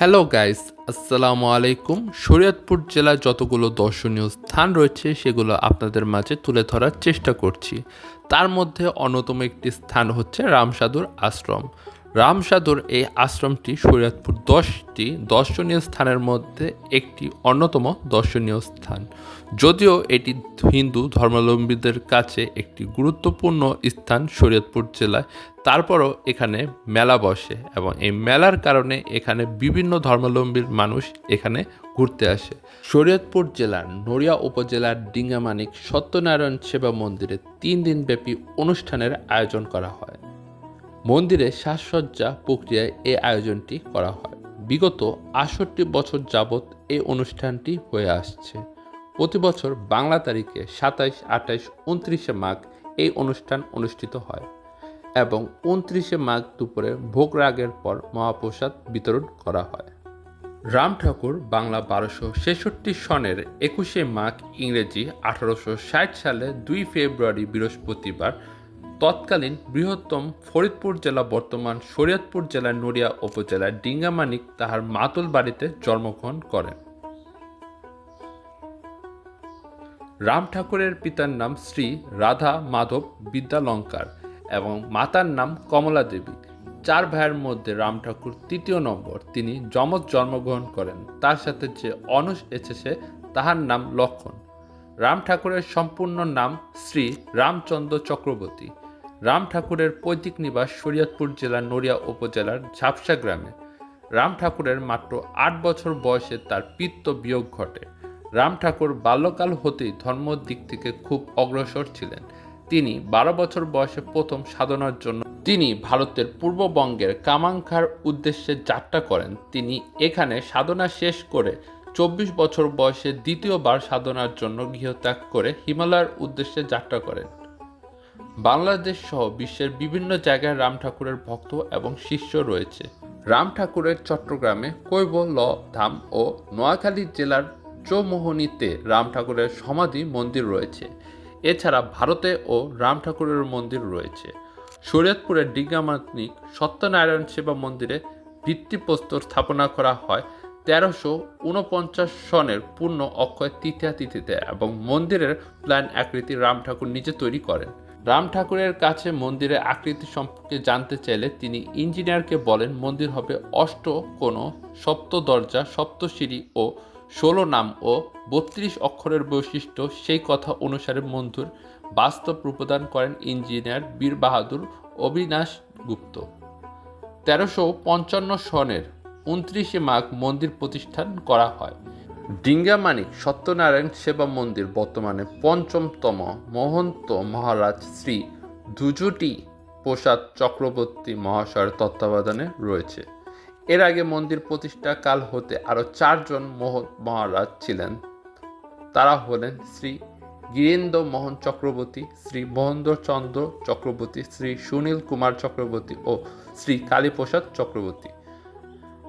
Hello guys আসসালামু আলাইকুম শরীয়তপুর জেলায় যতগুলো দর্শনীয় স্থান রয়েছে, সেগুলো আপনাদের মাঝে তুলে ধরার চেষ্টা করছি। তার মধ্যে অন্যতম একটি স্থান হচ্ছে রামসাধুর আশ্রম। রামসাধুর এই আশ্রমটি শরীয়তপুর দশটি দর্শনীয় স্থানের মধ্যে একটি অন্যতম দর্শনীয় স্থান। যদিও এটি হিন্দু ধর্মাবলম্বীদের কাছে একটি গুরুত্বপূর্ণ স্থান শরীয়তপুর জেলায়, তারপরও এখানে মেলা বসে এবং এই মেলার কারণে এখানে বিভিন্ন ধর্মাবলম্বীর মানুষ এখানে ঘুরতে আসে। শরীয়তপুর জেলার নড়িয়া উপজেলার ডিঙ্গামানিক সত্যনারায়ণ সেবা মন্দিরে তিন দিনব্যাপী অনুষ্ঠানের আয়োজন করা হয়। মন্দিরে সাজসজ্জা প্রক্রিয়ায় এই আয়োজনটি করা হয়। বিগত আটষট্টি বছর যাবৎ এই অনুষ্ঠানটি হয়ে আসছে। প্রতি বছর বাংলা তারিখে সাতাইশ, আঠাইশ, উনত্রিশে মাঘ এই অনুষ্ঠান অনুষ্ঠিত হয় এবং উনত্রিশে মাঘ দুপুরে ভোগ রাগের পর মহাপ্রসাদ বিতরণ করা হয়। রাম ঠাকুর বাংলা বারোশো ছেষট্টি সনের একুশে মাঘ ইংরেজি আঠারোশো ষাট সালে দুই ফেব্রুয়ারি বৃহস্পতিবার তৎকালীন বৃহত্তম ফরিদপুর জেলা, বর্তমান শরীয়তপুর জেলার নড়িয়া উপজেলার ডিঙ্গামানিক তাহার মাতুল বাড়িতে জন্মগ্রহণ করেন রাম ঠাকুরের পিতার নাম শ্রী রাধা মাধব বিদ্যালঙ্কার এবং মাতার নাম কমলা দেবী। চার ভাইয়ের মধ্যে রাম ঠাকুর তৃতীয় নম্বর। তিনি যমজ জন্মগ্রহণ করেন। তার সাথে যে অনুষ এসেছে, তাহার নাম লক্ষণ। রাম ঠাকুরের সম্পূর্ণ নাম শ্রী রামচন্দ্র চক্রবর্তী। রাম ঠাকুরের পৈতৃক নিবাস শরীয়তপুর জেলার নড়িয়া উপজেলার ঝাপসা গ্রামে। রাম ঠাকুরের মাত্র আট বছর বয়সে তার পিত্ত বিয়োগ ঘটে। রাম ঠাকুর বাল্যকাল হতেই ধর্ম দিক থেকে খুব অগ্রসর ছিলেন। তিনি বারো বছর বয়সে প্রথম সাধনার জন্য তিনি ভারতের পূর্ববঙ্গের কামাঙ্খার উদ্দেশ্যে যাত্রা করেন। তিনি এখানে সাধনা শেষ করে চব্বিশ বছর বয়সে দ্বিতীয়বার সাধনার জন্য গৃহত্যাগ করে হিমালয়ের উদ্দেশ্যে যাত্রা করেন। বাংলাদেশ সহ বিশ্বের বিভিন্ন জায়গায় রাম ঠাকুরের ভক্ত এবং শিষ্য রয়েছে। রাম ঠাকুরের চট্টগ্রামে কৈবল ধাম ও নোয়াখালী জেলার চৌমোহনীতে রাম ঠাকুরের সমাধি মন্দির রয়েছে। এছাড়া ভারতে ও রাম ঠাকুরের মন্দির রয়েছে। শরীয়তপুরের ডিগামাতনিক সত্যনারায়ণ সেবা মন্দিরে ভিত্তিপ্রস্তর স্থাপনা করা হয় তেরোশো উনপঞ্চাশ সনের পূর্ণ অক্ষয় তৃতীয়া তিথিতে এবং মন্দিরের প্ল্যান আকৃতি রাম ঠাকুর নিজে তৈরি করেন। রাম ঠাকুরের কাছে মন্দিরের আকৃতি সম্পর্কে জানতে চাইলে তিনি ইঞ্জিনিয়ারকে বলেন, মন্দির হবে অষ্ট কোনো সপ্ত দরজা সপ্তশিরি ও ষোলো নাম ও বত্রিশ অক্ষরের বৈশিষ্ট্য। সেই কথা অনুসারে মন্দির বাস্তব রূপদান করেন ইঞ্জিনিয়ার বীর বাহাদুর অবিনাশ গুপ্ত। তেরোশো পঞ্চান্ন সনের উনত্রিশে মাঘ মন্দির প্রতিষ্ঠান করা হয়। ডিঙ্গামানিক সত্যনারায়ণ সেবা মন্দির বর্তমানে পঞ্চমতম মহন্ত মহারাজ শ্রী দুজুটি প্রসাদ চক্রবর্তী মহাশয়ের তত্ত্বাবধানে রয়েছে। এর আগে মন্দির প্রতিষ্ঠা কাল হতে আরও চারজন মোহ মহারাজ ছিলেন। তারা হলেন শ্রী গিরেন্দ্র মোহন চক্রবর্তী, শ্রী মহেন্দ্রচন্দ্র চক্রবর্তী, শ্রী সুনীল কুমার চক্রবর্তী ও শ্রী কালীপ্রসাদ চক্রবর্তী।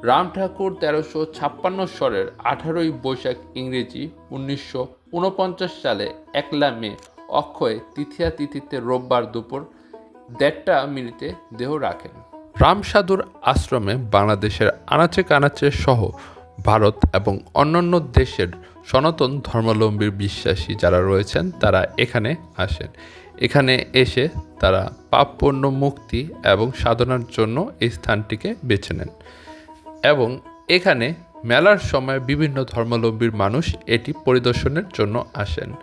রাম ঠাকুর তেরোশো ছাপ্পান্ন সরের আঠারোই বৈশাখ ইংরেজি উনিশশো উনপঞ্চাশ সালে একলা মে অক্ষয় তৃতীয়া তিথিতে রোববার দুপুর দেড়টা মিনিটে দেহ রাখেন। রামসাধুর আশ্রমে বাংলাদেশের আনাচে কানাচে সহ ভারত এবং অন্যান্য দেশের সনাতন ধর্মাবলম্বীর বিশ্বাসী যারা রয়েছেন, তারা এখানে আসেন। এখানে এসে তারা পাপপূর্ণ মুক্তি এবং সাধনার জন্য এই স্থানটিকে বেছে নেন। এবং এখানে মেলার সময় বিভিন্ন ধর্মাবলম্বীর মানুষ এটি পরিদর্শনের জন্য আসেন।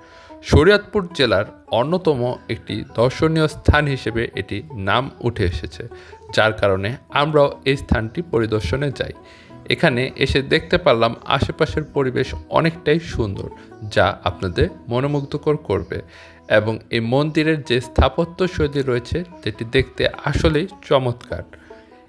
শরীয়তপুর জেলার অন্যতম একটি দর্শনীয় স্থান হিসেবে এটি নাম উঠে এসেছে, যার কারণে আমরাও এই স্থানটি পরিদর্শনে যাই। এখানে এসে দেখতে পারলাম আশেপাশের পরিবেশ অনেকটাই সুন্দর, যা আপনাদের মনোমুগ্ধকর করবে এবং এই মন্দিরের যে স্থাপত্য শৈলী রয়েছে, যেটি দেখতে আসলেই চমৎকার।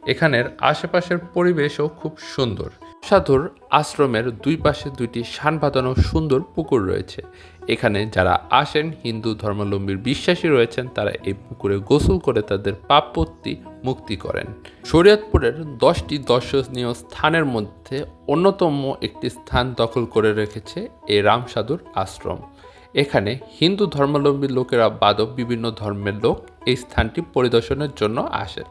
এখানের আশেপাশের পরিবেশও খুব সুন্দর। সাধুর আশ্রমের দুই পাশে দুইটি সান বাঁধানো সুন্দর পুকুর রয়েছে। এখানে যারা আসেন, হিন্দু ধর্মাবলম্বীর বিশ্বাসী রয়েছেন, তারা এই পুকুরে গোসল করে তাদের পাপপত্তি মুক্তি করেন। শরীয়তপুরের দশটি দর্শনীয় স্থানের মধ্যে অন্যতম একটি স্থান দখল করে রেখেছে এই রামসাধুর আশ্রম। এখানে হিন্দু ধর্মাবলম্বী লোকেরা বাদক বিভিন্ন ধর্মের লোক এই স্থানটি পরিদর্শনের জন্য আসেন।